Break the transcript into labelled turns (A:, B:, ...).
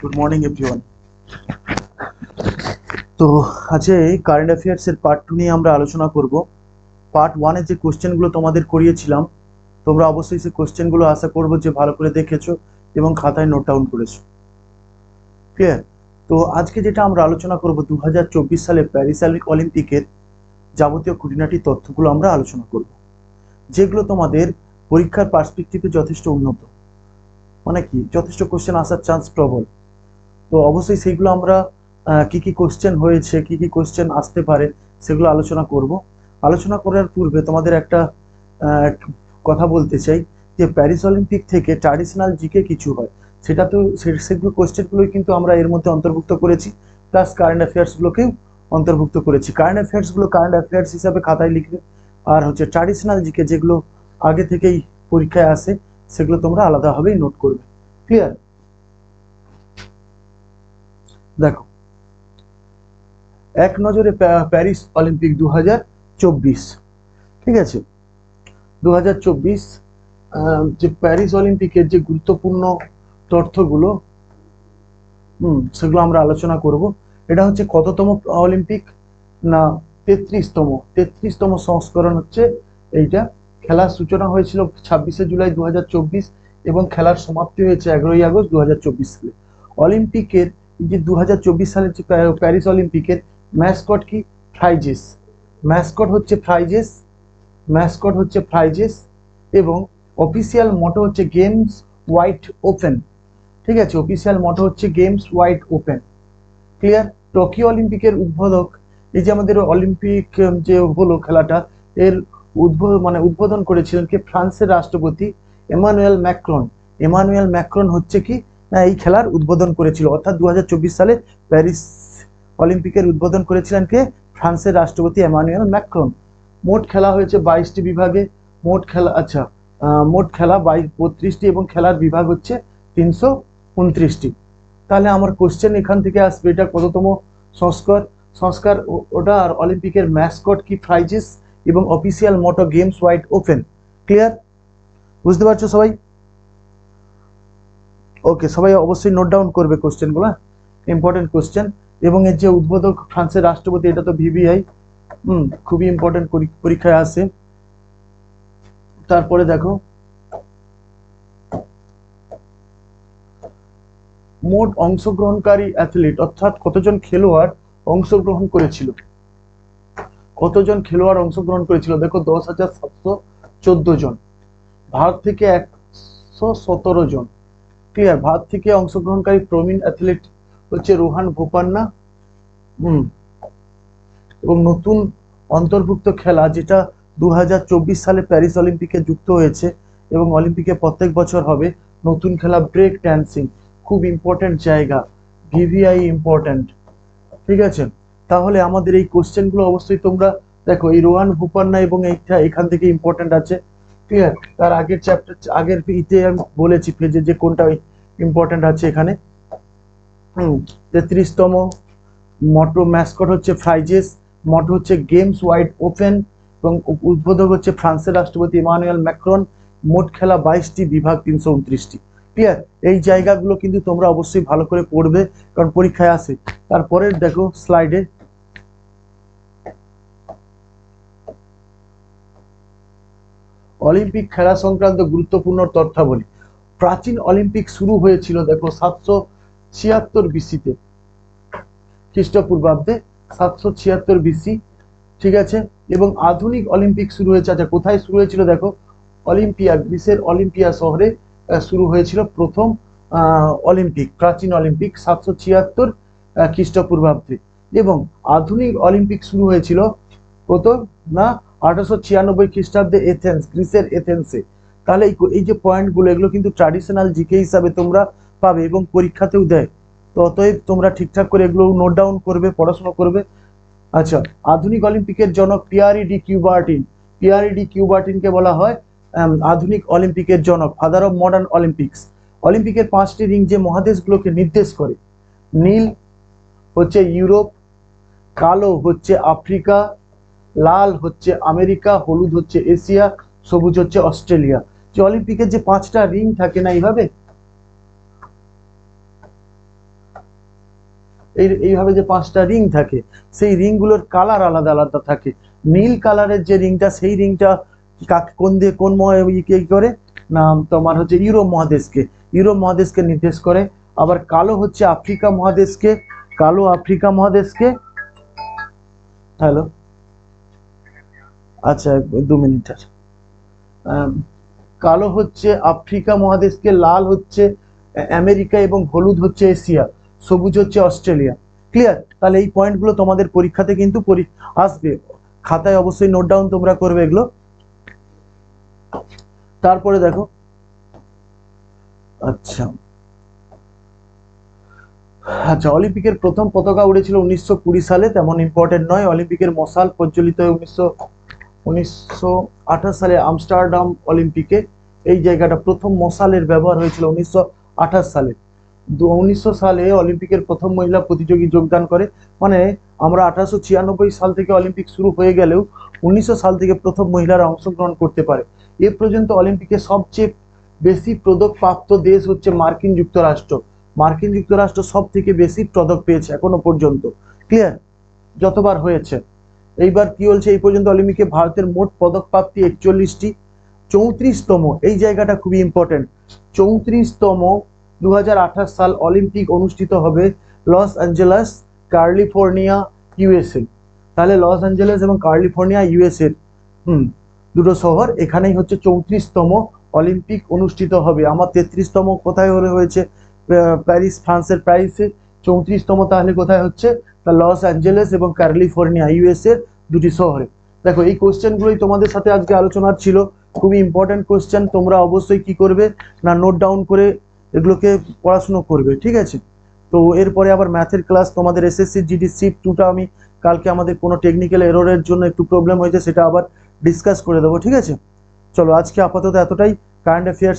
A: Good morning everyone তো আজকে current অ্যাফেয়ার্সের part two নিয়ে আমরা আলোচনা করব। পার্ট ওয়ানে যে কোশ্চেনগুলো তোমাদের করিয়েছিলাম, তোমরা অবশ্যই সেই কোশ্চেনগুলো আশা করব যে ভালো করে দেখেছ এবং খাতায় নোট ডাউন করেছ। ক্লিয়ার তো আজকে যেটা আমরা আলোচনা করব দু হাজার চব্বিশ সালে প্যারিস অলিম্পিকের যাবতীয় খুঁটিনাটি তথ্যগুলো আমরা আলোচনা করব। যেগুলো তোমাদের পরীক্ষার পার্সপেক্টিভে যথেষ্ট উন্নত। মানে কি? যথেষ্ট কোশ্চেন আসার চান্স প্রবল। তো অবশ্যই সেইগুলো আমরা কি কি কোশ্চেন হয়েছে, কি কি কোশ্চেন আসতে পারে, সেগুলো আলোচনা করব। আলোচনা করার পূর্বে তোমাদের একটা কথা বলতে চাই, যে প্যারিস অলিম্পিক থেকে ট্র্যাডিশনাল জিকে কিছু হয়। সেটা তো সেগুলো কোশ্চেনগুলোই কিন্তু আমরা এর মধ্যে অন্তর্ভুক্ত করেছি প্লাস কারেন্ট অ্যাফেয়ার্সগুলোকেও অন্তর্ভুক্ত করেছি। কারেন্ট অ্যাফেয়ার্সগুলো কারেন্ট অ্যাফেয়ার্স হিসাবে খাতায় লিখবে, আর হচ্ছে ট্র্যাডিশনাল জিকে যেগুলো আগে থেকেই পরীক্ষায় আসে সেগুলো তোমরা আলাদাভাবেই নোট করবে। ক্লিয়ার দেখো। এক নজরে প্যারিস অলিম্পিক দু ঠিক আছে? দু যে প্যারিস অলিম্পিকের যে গুরুত্বপূর্ণ তথ্যগুলো, হুম, সেগুলো আমরা আলোচনা করব। এটা হচ্ছে কততম অলিম্পিক? না, তেত্রিশতম। তেত্রিশতম সংস্করণ হচ্ছে এইটা। খেলার সূচনা হয়েছিল ছাব্বিশে জুলাই দু হাজার চব্বিশ এবং খেলার সমাপ্তি হয়েছে এগারোই আগস্ট দু হাজার চব্বিশ সালে। অলিম্পিকের যে দু হাজার চব্বিশ সালের যে প্যারিস অলিম্পিকের ম্যাসকট কি? ফ্রাইজেস। ম্যাসকট হচ্ছে ফ্রাইজেস, ম্যাসকট হচ্ছে ফ্রাইজেস এবং অফিসিয়াল মোটো হচ্ছে গেমস হোয়াইট ওপেন। ঠিক আছে, অফিসিয়াল মোটো হচ্ছে games wide open. Clear? Tokyo অলিম্পিকের উদ্বোধক, এই যে আমাদের অলিম্পিক যে হলো খেলাটা, এর উদ্বোধন মানে উদ্বোধন করেছিলেন কি? ফ্রান্সের রাষ্ট্রপতি এমানুয়েল ম্যাক্রন। এমানুয়েল ম্যাক্রন হচ্ছে কি? না, এই খেলার উদ্বোধন করেছিল। অর্থাৎ দু হাজার চব্বিশ সালে প্যারিস অলিম্পিকের উদ্বোধন করেছিলেন কে? ফ্রান্সের রাষ্ট্রপতি এমানুয়েল ম্যাক্রন। মোট খেলা হয়েছে বাইশটি বিভাগে। মোট খেলা আচ্ছা মোট খেলা বাইশ, বত্রিশটি এবং খেলার বিভাগ হচ্ছে তিনশো উনত্রিশটি। তাহলে আমার কোশ্চেন এখান থেকে আসবে, এটা কততম সংস্কার? সংস্কার ওটা আর অলিম্পিকের ম্যাসকট কি? প্রাইজেস এবং official motto games wide open clear বুঝতে পারছ সবাই? ওকে সবাই অবশ্যই নোট ডাউন করবে কোশ্চেনগুলো ইম্পর্টেন্ট কোশ্চেন এবং এর যে উদ্বোধক ফ্রান্সের রাষ্ট্রপতি, এটা তো ভিভিআই হুম, খুবই ইম্পর্টেন্ট পরীক্ষায় আসে তারপরে দেখো। মোট অংশগ্রহণকারী অ্যাথলিট অর্থাৎ কতজন খেলোয়াড় অংশগ্রহণ করেছিল? কতজন খেলোয়াড় অংশগ্রহণ করেছিল? দেখো, দশ হাজার সাতশো চোদ্দ জন। ভারত থেকে একশো সতেরো জন। ক্লিয়ার ভারত থেকে অংশগ্রহণকারী প্রবীণ অ্যাথলিট হচ্ছে রোহান ভোপান্না হুম। এবং নতুন অন্তর্ভুক্ত খেলা যেটা দু হাজার চব্বিশ সালে প্যারিস অলিম্পিকে যুক্ত হয়েছে এবং অলিম্পিকে প্রত্যেক বছর হবে, নতুন খেলা ব্রেক ড্যান্সিং খুব ইম্পর্ট্যান্ট জায়গা ভিভিআই ইম্পর্ট্যান্ট ঠিক আছে? তাহলে আমাদের এই কোশ্চেনগুলো অবশ্যই তোমরা দেখো, এই রোহান, ভূপান্না এবং এইটা এখান থেকে ইম্পর্ট্যান্ট আছে। ক্লিয়ার তার আগের চ্যাপ্টার আগের ইতে আমি বলেছি পেজে যে কোনটা ইম্পর্ট্যান্ট আছে এখানে। তেত্রিশতম মটো ম্যাসকট হচ্ছে ফ্রাইজেস, মটো হচ্ছে গেমস ওয়াইড ওপেন এবং উদ্বোধক হচ্ছে ফ্রান্সের রাষ্ট্রপতি ইমানুয়েল ম্যাক্রন। মোট খেলা বাইশটি, বিভাগ তিনশো উনত্রিশটি। ক্লিয়ার এই জায়গাগুলো কিন্তু তোমরা অবশ্যই ভালো করে পড়বে, কারণ পরীক্ষায় আসে। তারপরে দেখো স্লাইডে অলিম্পিক খেলা সংক্রান্ত গুরুত্বপূর্ণ তথ্যাবলী। প্রাচীন অলিম্পিক শুরু হয়েছিল, দেখো, সাতশো ছিয়াত্তর বিসিতে। খ্রিস্টপূর্বাব্দে সাতশো ছিয়াত্তর বিসি, ঠিক আছে? এবং আধুনিক অলিম্পিক শুরু হয়েছে। আচ্ছা কোথায় শুরু হয়েছিল, দেখো? অলিম্পিয়া, গ্রিসের অলিম্পিয়া শহরে শুরু হয়েছিল প্রথম অলিম্পিক, প্রাচীন অলিম্পিক, সাতশো ছিয়াত্তর খ্রিস্টপূর্বাব্দে। এবং আধুনিক অলিম্পিক শুরু হয়েছিল কত? না আঠারোশো ছিয়ানব্বই খ্রিস্টাব্দে এথেন্স গ্রিসের এথেন্সে তাহলে এই যে পয়েন্টগুলো এগুলো কিন্তু ট্র্যাডিশনাল জিকে হিসাবে তোমরা পাবে এবং পরীক্ষাতেও দেয়। তো অতএব তোমরা ঠিকঠাক করে এগুলো নোট ডাউন করবে, পড়াশোনা করবে। আচ্ছা আধুনিক অলিম্পিকের জনক পিয়ারি ডি কিউবার্টিন পিয়ারি কিউবার্টিনকে বলা হয় আধুনিক অলিম্পিকের জনক ফাদার অফ মডার্ন অলিম্পিক্স অলিম্পিকের পাঁচটি রিং যে মহাদেশগুলোকে নির্দেশ করে, নীল হচ্ছে ইউরোপ, কালো হচ্ছে আফ্রিকা লাল হচ্ছে আমেরিকা, হলুদ হচ্ছে এশিয়া, সবুজ হচ্ছে অস্ট্রেলিয়া। যে অলিম্পিকের যে পাঁচটা রিং থাকে না এইভাবে? এই, এইভাবে যে পাঁচটা রিং থাকে, সেই রিংগুলোর কালার আলাদা আলাদা থাকে। নীল কালারের যে রিংটা, সেই রিংটা কোন দিয়ে, কোন মহ- ই করে? না তোমার হচ্ছে ইউরোপ মহাদেশকে। ইউরোপ মহাদেশকে নির্দেশ করে। আবার কালো হচ্ছে আফ্রিকা মহাদেশকে। কালো আফ্রিকা মহাদেশকে। হ্যালো? আচ্ছা দু মিনিটের কালো হচ্ছে আফ্রিকা মহাদেশকে, লাল হচ্ছে আমেরিকা এবং হলুদ হচ্ছে এশিয়া, সবুজ হচ্ছে অস্ট্রেলিয়া। ক্লিয়ার তাহলে এই পয়েন্টগুলো তোমাদের পরীক্ষাতে কিন্তু আসবে। খাতায় অবশ্যই নোট ডাউন তোমরা করবে এগুলো। তারপরে দেখো। আচ্ছা। আচ্ছা অলিম্পিকের প্রথম পতাকা উড়েছিল উনিশশো কুড়ি সালে, তেমন ইম্পর্টেন্ট নয়। অলিম্পিকের মশাল প্রজ্বলিত হয় উনিশশো উনিশশো আঠাশ সালে আমস্টারডাম অলিম্পিকে এই জায়গাটা প্রথম মশালের ব্যবহার হয়েছিল উনিশশো আঠাশ সালে। উনিশশো সালে অলিম্পিকের প্রথম মহিলা প্রতিযোগী যোগদান করে। মানে আমরা আঠারোশো ছিয়ানব্বই সাল থেকে অলিম্পিক শুরু হয়ে গেলেও উনিশশো সাল থেকে প্রথম মহিলারা অংশগ্রহণ করতে পারে। এ পর্যন্ত অলিম্পিকে সবচেয়ে বেশি পদক প্রাপ্ত দেশ হচ্ছে মার্কিন যুক্তরাষ্ট্র। মার্কিন যুক্তরাষ্ট্র সব থেকে বেশি পদক পেয়েছে এখনও পর্যন্ত। ক্লিয়ার? যতবার হয়েছে। এইবার কি বলছে এই পর্যন্ত অলিম্পিকে ভারতের মোট পদক প্রাপ্তি একচল্লিশটি, চৌত্রিশতম, এই জায়গাটা খুবই ইম্পর্টেন্ট চৌত্রিশতম দু হাজার আঠাশ সাল অলিম্পিক অনুষ্ঠিত হবে লস অ্যাঞ্জেলাস ক্যালিফোর্নিয়া ইউএসএ, তাহলে লস অ্যাঞ্জেলেস এবং ক্যালিফোর্নিয়া ইউএসএ, হুম, দুটো শহর, এখানেই হচ্ছে চৌত্রিশতম অলিম্পিক অনুষ্ঠিত হবে, আমার তেত্রিশতম কোথায় হলে হয়েছে প্যারিস, ফ্রান্সের প্যারিসে চৌত্রিশতম তাহলে কোথায় হচ্ছে? তা লস অ্যাঞ্জেলেস এবং ক্যালিফোর্নিয়া, ইউএস এর দুটি শহরে। দেখো, এই কোশ্চেনগুলোই তোমাদের সাথে আজকে আলোচনার ছিল। খুবই ইম্পর্টেন্ট কোশ্চেন তোমরা অবশ্যই কি করবে? না নোট ডাউন করে এগুলোকে পড়াশুনো করবে, ঠিক আছে? তো এরপরে আবার ম্যাথের ক্লাস তোমাদের এসএসসি জিডি শিফট টুটা আমি কালকে আমাদের কোনো টেকনিক্যাল এররের জন্য একটু প্রবলেম হয়েছে, সেটা আবার ডিসকাস করে দেবো, ঠিক আছে? চলো, আজকে আপাতত এতটাই। Current affairs